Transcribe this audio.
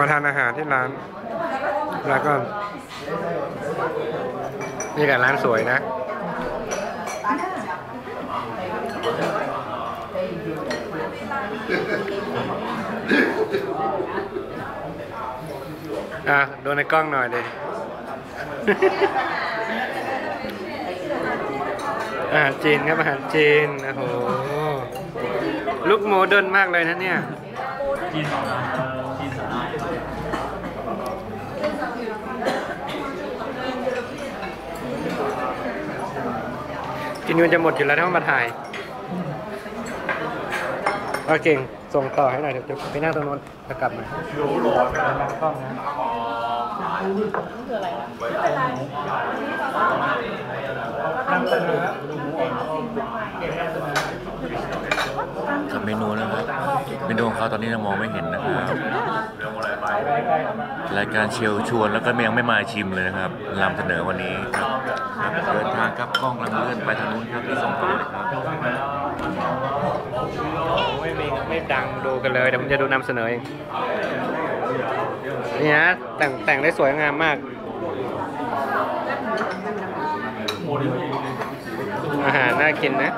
มาทานอาหารที่ร้าน แล้วก็ นี่กับร้านสวยนะ อะ ดูในกล้องหน่อยดิอาหารจีนครับอาหารจีนโอ้โหลุกโมเดิร์นมากเลยนะเนี่ย จีนสองนะจีนสองนะ กินมันจะหมดอยู่แล้วถ้ามาถ่ายโอเก่งส่งต่อให้หน่อยเดี๋ยวจะไปนั่งตรงโน้นจะกลับมาลองกล้องนะกับเมนูนะครับเมนูของเขาตอนนี้เรามองไม่เห็นนะครับ รายการเชลชวนแล้วก็ยังไม่มาชิมเลยนะครับนำเสนอวันนี้ครับครับเดินทางครับกล้องกำลังเลื่อนไปทางนู้นครับที่ส่งต่อเลยครับไม่มีไม่ดังดูกันเลยเดี๋ยวผมจะดูนำเสนอเองนี่นะแต่งแต่งได้สวยงามมากอาหารน่ากินนะ